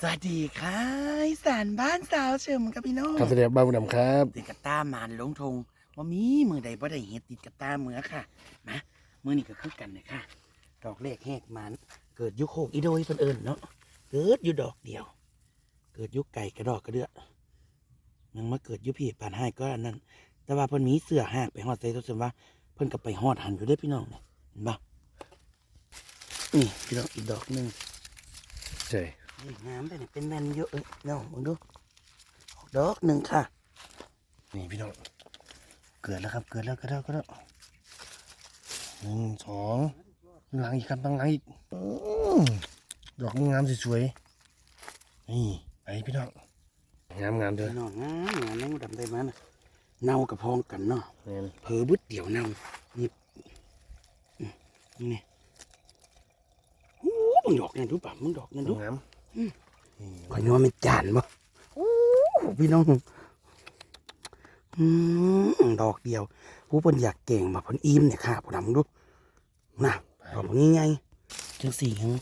สวัสดีค่ะอีสารบ้านสาวเฉิมกับพี่น้องครับแสดงบ้านบุญนำครับติดกระต้ามานลงทงว่ามีมือใดบ่ได้เห็ดติดกระต้ามือค่ะมามือนี่ก็คือกันเลยค่ะ ดอกแรกแหกมันเกิดอยุคโคกอีโดยเพิ่นเอิญเนาะเกิดอยู่ดอกเดียว เกิดอยุคไก่กระดอกกระเดือยังมาเกิดอยุพี่ปานให้ก็อันนั้น แต่ว่าเพิ่นมีเสื้อหากไปฮอดใส่ตัวเสมว่า เพิ่นก็ไปฮอดหันอยู่ได้อพี่น้องเนี่ยเห็นปะนี่พี่น้องอีกดอกหนึ่งใช่นี่ งามไปเนี่ยเป็นแมนเยอะเอ้ยน้องมึงดูออกดอกหนึ่งค่ะ นี่พี่น้องเกิดแล้วครับ เกิดแล้วเกิดแล้วเกิดแล้วหนึ่งสองข้างหลังอีกครับข้างหลังอีกอื้อดอกงามสวยๆนี่ไปพี่น้องงามงามๆเด้อพี่น้องงามงามแมงดำได้มานะเน่ากับพองกันเนาะแม่นเผลอบึดเดี่ยวเน่านี่อืมนี่โอ้มึงดอกนั่นดูป่ะมึงดอกนั่นดูงามอืมนี่ ขอยนัวมันจานบ่โอ้พี่น้องดอกเดียว ผู้เพิ่นอยากเก่งมาเพิ่นอิ่มเนี่ยค่ะผู้นำดูน่ะดอกนี้ไงจังสี่ยัง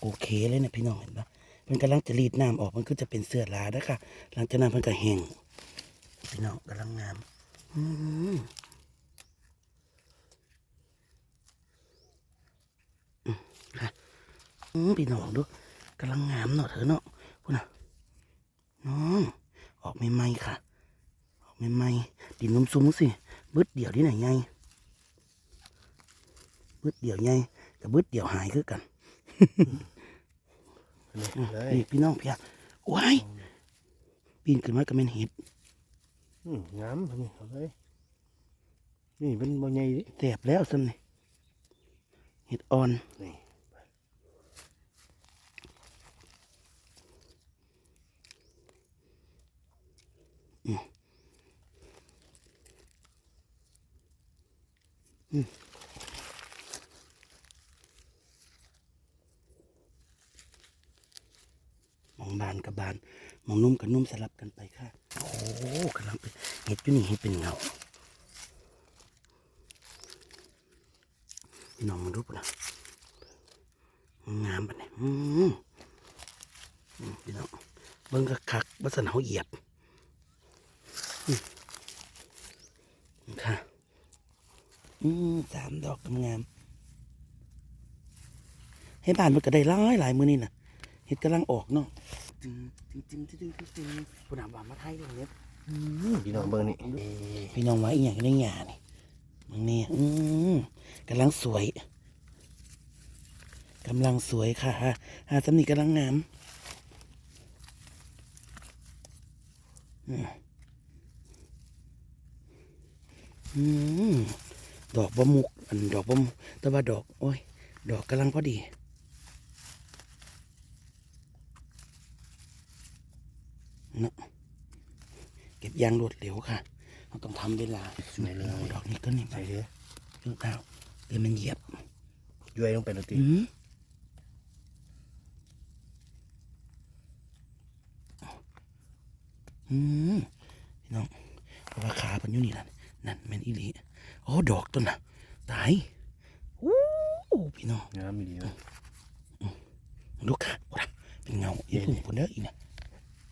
โอเคเลยนะพี่น้องเห็นปะเพิ่นกำลังจะรีดน้ำออกมันก็จะเป็นเสื้อลาแล้วค่ะ หลังจากนั้นเพิ่นก็แห้งพี่น้องกำลังงามอืมอืมค่ะพี่น้องดู กำลังงามเนาะเธอเนาะพูดนะน้องออกใหม่ๆค่ะ ออกใหม่ๆดินนุ่มซุ้มสิบึดเดี่ยวที่ไหนไงบึดเดี่ยวไงกับบึดเดี่ยวหายคือกันนี่เลยนี่พี่น้องพี่อะว้ายปีนขึ้นมาก็เป็นเห็ดอืมงามทำนี่เอาเลยนี่เป็นบ่ใหญ่ดิแสบแล้วสันนี่เห็ดอ่อนนี่ มองบานกับบาน มองนุ่มกับนุ่มสลับกันไปค่ะ โอ้กำลังเป็นเห็ดอยู่นี่เห็ดเป็นเงาพี่น้องมาดูปนะงามปะเนี่ยอืมอืมพี่น้องเบิ้งกะคักบัสนเขาเหยียบอืมค่ะ อืมสามดอกงามๆให้บ้านมันก็ได้หลายหลายมือนี่นะเห็ดกำลังออกเนาะจึงจึงจึงจึงจึงจึงจึงปุ่นอะว่ามาไทยเลยเนี่ยอืมพี่น้องเบิ่งนี่พี่น้องว่าอีหยังได้หยานี่มึงเนี่ยอืมกำลังสวยกำลังสวยค่ะฮะฮาสำนีกำลังงามอืมอืม ดอกบะมุก อันดอกบะมุก แต่ว่าดอก โอ้ย ดอกกำลังพอดีเนาะเก็บยางรวดเร็วค่ะ เราต้องทำเวลาสวยเลย ดอกนี้ก็นี่ไปใส่เด้อเรื่องเปล่าเดี๋ยวมันเหยียบย้วยลงไปแล้วติอืมอืมพี่น้องเพราะว่าขาเป็นอยู่นี่นั่น นั่นแม่นอีหลีโอ้ดอกต้นน่ะ ตายอู้พี่น้องงามอีดีเนาะลูกค่ะโอ้ยเป็นเงาอีพุ่งคนเด้ออีน่ะ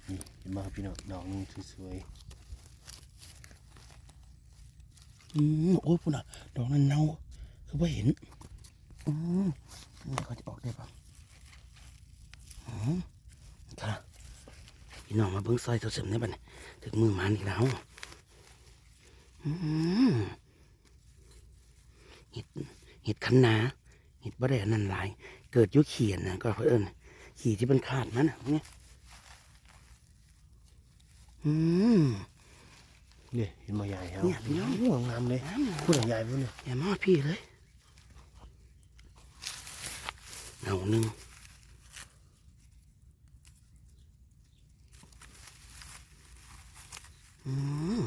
นี่เห็นบ่ครับพี่น้องดอกนึงสวยอืมโอ้ยพุ่นอะ ดอกนั้นเน่าคือว่าเห็นอืมนี่เขาจะออกได้ปะอืมค่ะพี่น้องมาเบิ้งซอยตัวเสริมได้ปะเนี่ยถึงมือมันอีกแล้วอืม เห็ดเห็ดคันนาเห็ดบ่ได้อันนั้นหลาย เกิดอยุเขียนนะก็เพื่อนขี่ที่เป็นขาดมันอะเนี่ยอืมๆนี่เห็นบ่ใหญ่ครับเนี่ยพี่น้องโงามเลยน้ำพูดถึงใหญ่พุ่นเนี่ยอย่ามอดพี่เลยเงาหนึ่งอืม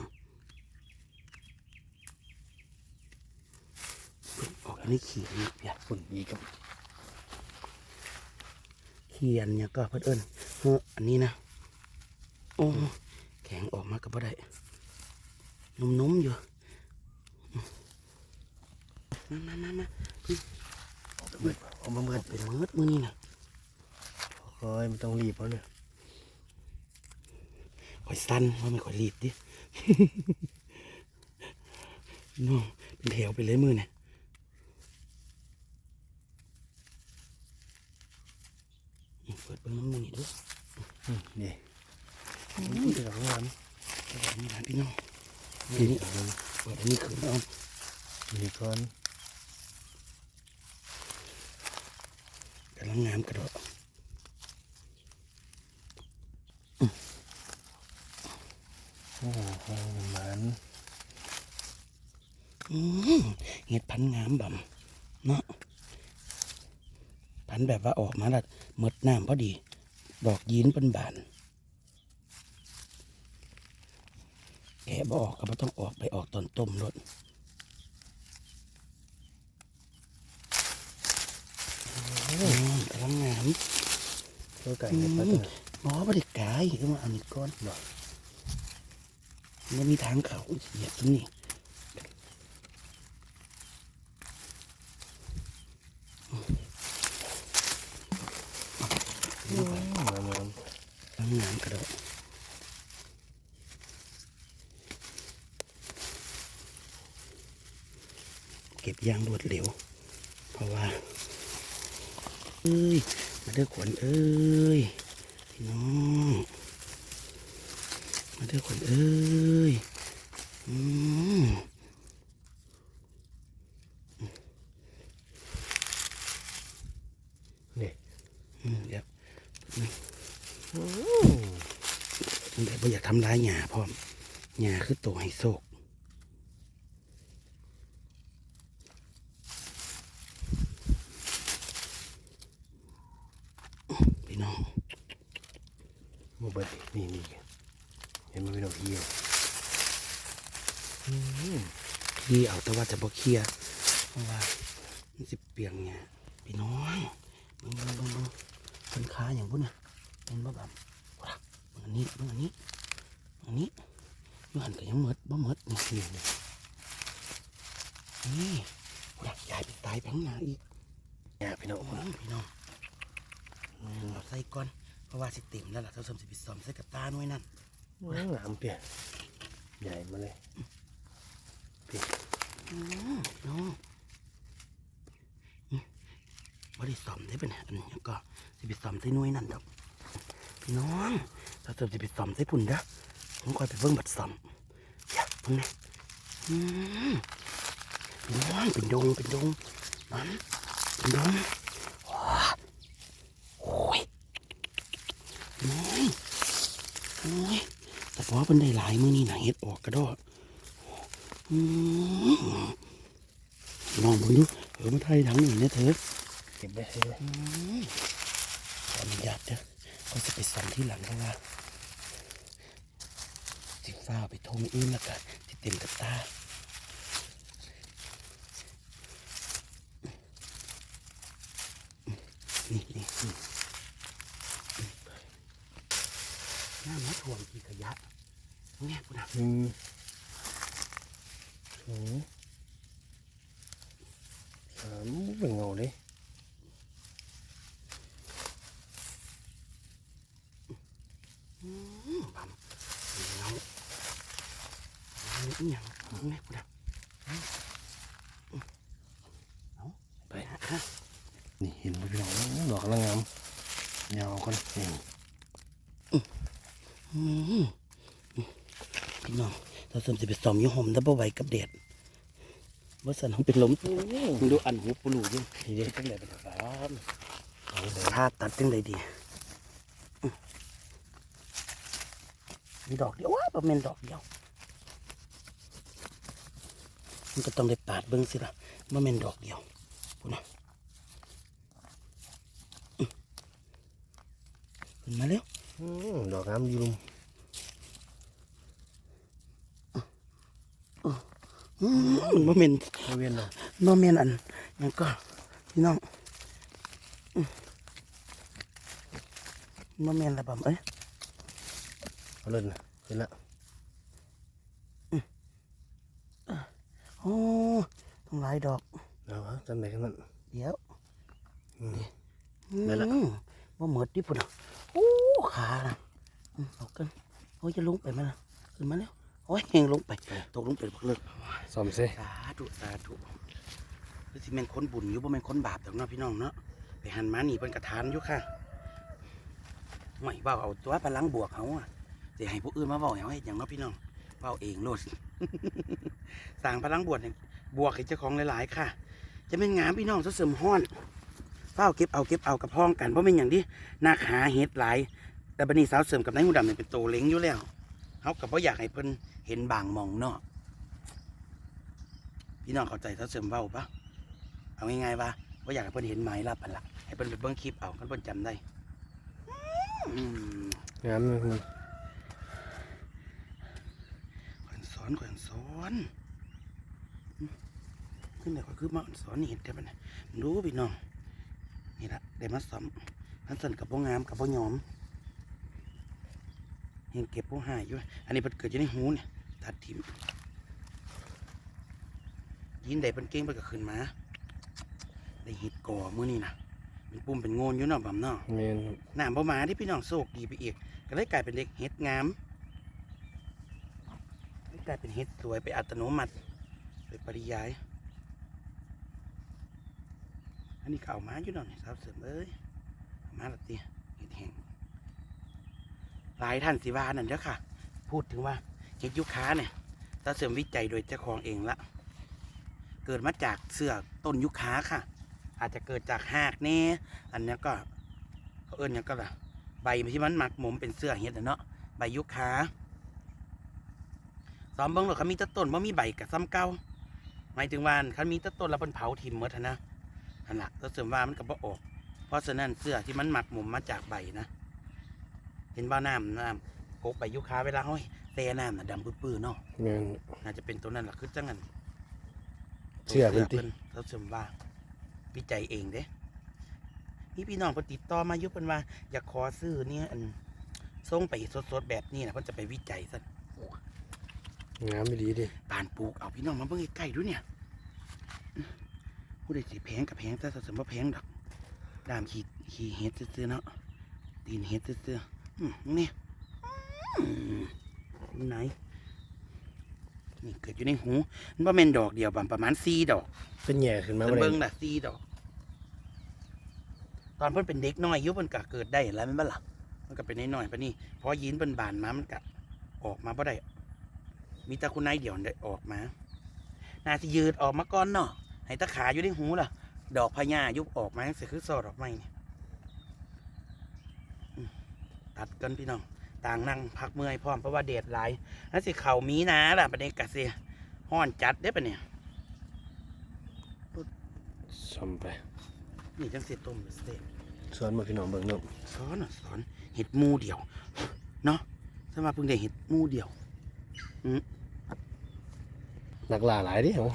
อันนี้เขียนเนี่ยฝุ่นอีกับเขียนเนี่ยก็เพื่อนเอิญเฮ้ออันนี้นะโอ้แข็งออกมาก็บ่ได้นุ่มๆอยู่มามามามาเอามาเบิดเป็นมืดมือนี่นะคอยไม่ต้องรีบเพราะเนี่ยคอยสั้นว่าไม่คอยรีบดิน้องเป็นแถวไปเลยมือเนี่ยอืม เปิดเบิ้งน้ำมือนี่ดูอืมนี่นี่คือดอกงามเปิดนี่นะพี่น้องนี่นี่นี่เปิดอันนี้ขึ้นเอานี่ก่อนกำลังงามกระโดดโอ้โหมันอืมเห็ดพันงามบ่มเนาะ พันแบบว่าออกมาแล้วหมดน้ำพอดี ดอกยีนเป็นบานแกะบออกก็บ่ต้องออกไปออกตอนต้มรถอืมกำลังงามตัวไก่เห็ดปัดอืมเนี่ยหมอบ่ได้กายเอามาเอานี่ก้อนบ่มันมีทางเขาเหยียบตรงนี้ งามงามกระโดดเก็บยางรวดเร็ว เพราะว่าเอ้ย มาเด้อขวัญเอ้ยพี่น้องมาเด้อขวัญเอ้ยอืมเนี่ยอืมเดี๋ยว โอืมเดี๋ยบ่อยากทำร้ายหญ้าพร้อมหญ้าคือตัวให้โศกพี่น้องโมเบิดนี่นี่เห็นมันเป็นดอกเหี่ยวพี่เอาแต่ว่าจะบ่เคลียร์เพราะว่ามันสิเปียงเนี่ยพี่น้องมึงมึง เป็นค้าอย่างพุ่นน่ะเป็นบ่แบบว้ามึงอันนี้มึงอันนี้มึงอันนี้มึงหันก็ยังหมดบ่หมดนี่นี่นี่นี่ว้ายายไปตายไปข้างหน้าอีกเนี่ยพี่น้องโอ้ยพี่น้องอืมเอาใส่ก่อนเพราะว่าสิเต็มแล้วล่ะเท่าสมสิบิสอมใส่กับตาหน่วยนั่นงามเปียใหญ่มาเลยอืมพี่น้องอืม บ่ได้สอมได้เป็นอันนี้ก็สิบิสอมใส่หน่วยนั่นดอกพี่น้องถ้าสมสิบิสอมใส่พุ่นเด้อผมคอยไปเบิ่งบัดสอมอย่าเบิ่งนะอืมพี่น้องเป็นดงเป็นดงมันเป็นดงว้าโอ้ยน้อยโอ้ยแต่พอเป็นได้หลายมือนี่หนะเฮ็ดออกกระโดดอืมลองเบิ่งดูเออมาไทยทั้งนี้เนี่ยเถอ ก็บได้เลยอืมขออนุญาตเด้อก็จะไปสั่นที่หลังเพราะว่าสิฟ้าไปโทรมอื่นแล้วกันที่เต็มกับตานี่นี่นี่น้ำมาถ่วงที่ขยะเนี่ยคุณนะหนึ่งสองสามเป็นเงาเลย อืม ปั๊มเงาเงียังแม่กูดับเอาไปหาค่ะนี่เห็นไหมพี่น้องดอกกำลังงามยาวคนนี่อืมพี่น้องถ้าสมสิไปสอมยี่ห่มดับเบิลไว้กับเด็ดว่าสันเขาเป็นลมมึงดูอันหูปลูกยังนี่เด็กจังไดเป็นฟ้าเอาเลยถ้าตัดจังไดดีอืม มีดอกเดียวว้าประเมนดอกเดียว มันก็ต้องได้ปาดเบิ้งสิล่ะว่าแม่นดอกเดียวพูดนะอื้อขึ้นมาเร็วอืมดอกงามดีลุมอืมมันบ่แม่นไม่เวียนเนาะบ่แม่นอันนั่นก็พี่น้องอื้อบ่แม่นละบ่เอ้ยเอา เลยนะเห็นละโอ้ต้องหลายดอกเอาฮะจำไหนกันนั่นเดี๋ยวอืมอืมได้ละบ่หมดดิพุ่นน่ะโอ้ขาน่ะอืมเอากันอ้ยจะลงไปมั้ยล่ะขึ้นมาแล้วโอ้ยเฮงลงไปตกลงไปบักเลิกซ่อมซิสาธุสาธุคือสิแม่นคนบุญอยู่บ่แม่นคนบาปดอกเนาะพี่น้องเนาะไปหันมานี่เพิ่นกระทานอยู่ค่ะไม่เว้าเอาตัวพลังบวกเขาอะ สิให้ผู้อื่นมาเว้าให้เฮาเฮ็ดหยังเนาะพี่น้องเว้าเองโลดสร้างพลังบวกให้บวกให้เจ้าของหลายๆ ค่ะ จะเป็นงามพี่น้องซะเสริมฮ้อนเฝ้าเก็บเอาเก็บเอากับพ้องกันเพราะเป็นอย่างที่นักหาเฮ็ดหลาย แต่บัดนี้สาวเสริมกับนายหูดำเนี่ยเป็นโตเล้งอยู่แล้วเขากับว่าอยากให้เพิ่นเห็นบางมองเนาะพี่น้องเข้าใจสาวเสริมเว้าปะเอาง่ายๆว่าว่าอยากให้เพิ่นเห็นไม้รับพันละให้เพิ่นไปเบิ่งคลิปเอาเพิ่นจำได้งามมัน ข อนสอนขอนสอนอืมขึ้นเดี๋ยวก็คือมาสอนนี่เห็นแต่มันน่ะรู้พี่น้องนี่ละได้มาซ้ำทันสันกับพวงามกับพวหยอมเห็นเก็บพวกหายอยู่ อันนี้เพิ่นเกิดอยู่ในหูเนี่ยตัดทิมยินได้เป็นเก่งไปก็ขึ้นมา ได้เห็ดก่อมื้อนี่นะเป็นปุ่มเป็นโงนอยู่เนาะบำเนาะแม่นน้ำบ่มาที่พี่น้องโศกดีไปอีก ก็เลยกลายเป็นเด็กเห็ดงามเลย กลายเป็นเห็ดสวยไปอัตโนมัติโดยปริยาย อันนี้ก็เอามาอยู่เนาะนี่สาวเสริมเอ้ยมาละตีเห็ดแห้งหลายท่านสิวานั่นเด้อค่ะ พูดถึงว่าเห็ดยุค้าเนี่ยสาวเสริมวิจัยโดยเจ้าของเองละเกิดมาจากเสือกต้นยุค้าค่ะ อาจจะเกิดจากหากแน่อันนี้ก็เขาเอิ้นหยังก็ล่ะใบที่มันหมักหมมเป็นเสื้อเฮ็ดนะเนาะใบยุคา ซ้อมเบิ่งหรอกเขามีแต้นต้นบ่มีใบกับซ้ำเก่าหมายถึงว่าเขามีแต้นต้นแล้วเพิ่นเผาทิ่มหมดหั้นนะอันหลักก็เสริมว่ามันก็บ่ออก เพราะฉะนั้นเสื้อที่มันหมักหมมมาจากใบนะ เห็นบ่น้ำน้ำกกใบยุคาเวลาเฮาแช่น้ำน่ะดำปื้อๆเนาะแม่น น่าจะเป็นตัวนั้นล่ะคือจังนั้นเชื่อเพิ่นติเขาเสริมว่าวิจัยเองเด้มีพี่น้องเพิ่นติดต่อมาอยู่เพิ่นว่า อยากขอซื้อเนี่ยอันส่งไปสดๆแบบนี้นะเพิ่นจะไปวิจัยซะ งามไม่ดีดิปานปลูกเอาพี่น้องมาเบิ่งใกล้ๆดูเนี่ยอื้อผู้ใดสิแพงกับแพงแต่ถ้าสมบ่แพงดอกดามขีดขีเฮ็ดซื่อๆเนาะตีนเฮ็ดซื่อๆอื้อนี่อื้อดูไหนนี่เกิดอยู่ในหูมันบ่แม่นดอกเดียวบางประมาณ4ดอกเป็นแหย่ขึ้นมาเพิ่นบ่ได้เบิ่งน่ะสี่ดอก ตอนเพิ่นเป็นเด็กน้อยอายุเพิ่นก็เกิดได้แล้วแม่นบ่ล่ะมันก็เป็นน้อยๆปะนี่พอยีนเพิ่นบานมามันก็ออกมาบ่ได้ มีแต่คุณนายเดียวได้ออกมาน่าสิยืดออกมาก่อนเนาะให้ตะขาอยู่ในหูล่ะ ดอกพญายุบออกมาจังซี่คือซอดอกไม้นี่อืมตัดกันพี่น้อง ต่างนั่งพักเมื่อยพร้อมเพราะว่าแดดหลายแล้วสิเข่ามีนาล่ะประเด็นกะสิฮ้อนจัดเด้ปะเนี่ยซ่อมไป นี่จังสิต้มสเต็กสอนมาพี่น้องเบิ่งเนาะสอนน่ะสอนเห็ดหมูเดียว เนาะสมาเพิ่งได้เห็ดหมูเดียว นักล่าหลายดิเฮา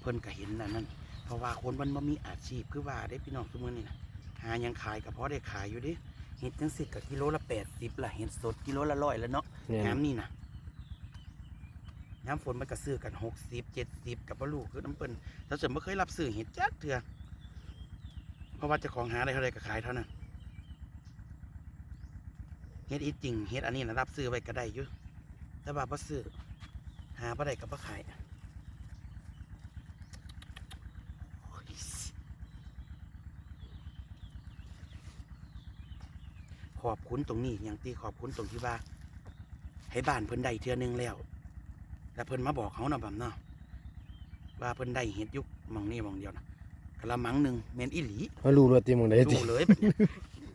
เพิ่นก็เห็นนั่นนั่นเพราะว่าคนมันบ่มีอาชีพคือว่าได้พี่น้องทุกมื้อนี่นะหาหยังขายก็พอได้ขายอยู่เดิเห็ดจังสิก็กิโลละ80ละเห็ดสดกิโลละร้อยแล้วเนาะแม่นน้ำนี่นะน้ำฝนมันก็ซื้อกัน60 70กับบ่รู้คือน้ำเปิ้นแล้วส่วนบ่เคยรับซื้อเห็ดจักเทื่อเพราะว่าเจ้าของหาได้เท่าใดก็ขายเท่านั้นเฮ็ดอีจริงเฮ็ดอันนี้นะรับซื้อไว้ก็ได้อยู่ แต่ว่าบ่ซื้อหาบ่ได้ก็บ่ขายโอ้ยขอบคุณตรงนี้อย่างที่ขอบคุณตรงที่ว่า ให้บ้านเพิ่นได้เทื่อนึงแล้ว แล้วเพิ่นมาบอกเขาเนาะบำเนาะว่าเพิ่นได้เห็ดอยุกมองนี่มองเดียวนะกะละมังหนึ่งเมนอีหลีมารู้ว่าติหมองใดติดูเลยบัดเนี่ย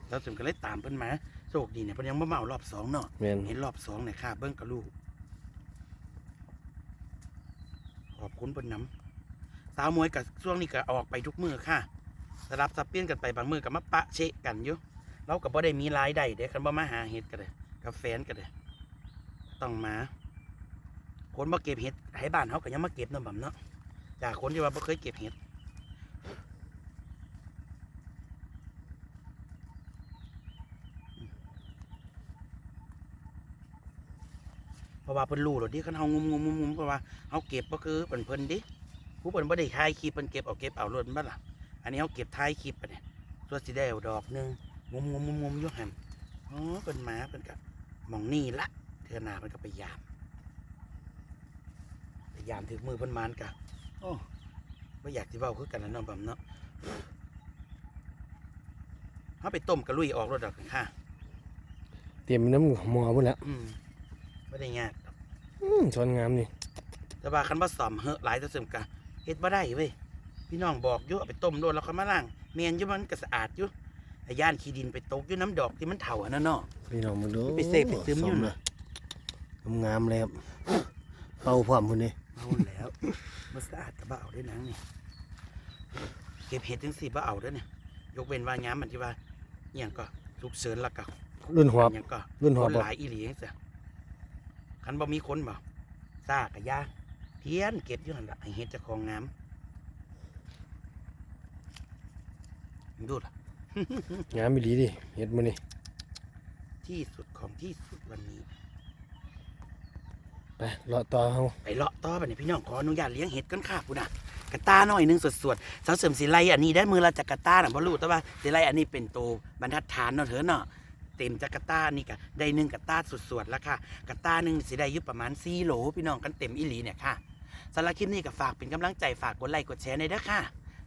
แล้วถึงก็เลยตามเพิ่นมาโช คดีเนี่ยเพิ่นยังบ่มาเอารอบสองเนาะแม่น เห็นรอบสองเนี่ยค่าเบิ้งกระลูกขอบคุณเพิ่นน้ำสาวมวยกับช่วงนี้ก็ออกไปทุกมือค่ะสลับสับเปลี่ยนกันไปบางมือกับมาปะเชะกันอยู่เราก็บ่ได้มีรายได้เด้คันบ่มาหาเห็ดกันเลยกับแฟนกันเลยต้องมา คนมาเก็บเห็ดให้บ้านเขาก็ยังมาเก็บเนาะบำเนาะจากคนที่ว่าบ่เคยเก็บเห็ด เพราะว่าเพิ่นรู้หรอกดิคันเฮางุมงุมงุมงุมเพราะว่าเฮาเก็บก็คือเพิ่นเพิ่นดิผู้เพิ่นบ่ได้ถ่ายคลิปเพิ่นเก็บเอาเก็บเอาล้วนบ่ล่ะอันนี้เฮาเก็บถ่ายคลิปปะเนี่ยส่วนสิได้เอาดอกหนึงงุมงุมงุมงุมอยู่หั่นอ๋อเพิ่นมาเพิ่นก็หมองนี่ละเทือหนามันก็ไปยามไปยามถึงมือเพันมานกะโอ้ไม่อยากที่เว้าคือกันแล้วเนาะบำเนาะเขาไปต้มกระลุยออกรถดอกค่ะ เตรียมน้ำหมอพุ่นแล้วอืม ไม่ได้ยากดอกอืมช้อนงามนี่ แต่ว่าคันว่าสอมเหอะหลายตัวเสริมกะเฮ็ดบ่ได้เว้ยพี่น้องบอกอยู่เอาไปต้มโดนแล้วค่อยมาล้างเมียนอยู่มันก็สะอาดอยู่ไอ้ย่านขี้ดินไปตกอยู่น้ำดอกที่มันเถ่าอันนั้นเนาะ พี่น้องมาดูไปเสพไปซึมอยู่สน่ะเลยงามๆเลยครับ เป่าพร้อมพุ่นนี่เอาแล้วมันสะอาดกับบ่เอาด้วยนังนี่เก็บเห็ดจังสี่บ่เอาเด้วยเนี่ยยกเว้นว่าย้ำมันที่ว่าอหย่างก็ลูกเสริญและก็รุ่นหัวอหย่างก็รุ่นหัวคนบ่ หลายอีหลีจังซี่ คันบ่มีคนบ่ซากกะยาเพี้ยนเก็บอยู่นั่นล่ะให้เฮ็ดเจ้าของงามดูล่ะงามอีหลีดิเฮ็ดมื้อนี่ที่สุดของที่สุดวันนี้ ไปเลาะต่อเฮาไปเลาะต่อไปเนี่ยพี่น้องขออนุญาตเลี้ยงเห็ดกันค่ะพุ่นน่ะกระตาหน่อยหนึงสดๆสาวเสริมสีไลอันนี้ได้มือละจากกระตาน่ะบ่รู้แต่ว่าสีไลอันนี้เป็นตัวบรรทัดฐานเนาะเถอะเนาะ เต็มจากกระตานี่ก็ได้หนึ่งกระตาสดๆแล้วค่ะกระตาหนึ่งสิได้อยู่ประมาณ4โหลพี่น้องกันเต็มอีหลีเนี่ยค่ะสำหรับคลิปนี้ก็ฝากเป็นกำลังใจฝากกดไลค์กดแชร์ในอยเด้อค่ะ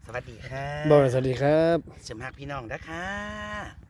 สวัสดีค่ะบ่สวัสดีครับเสริมฮักพี่น้องเด้อค่ะ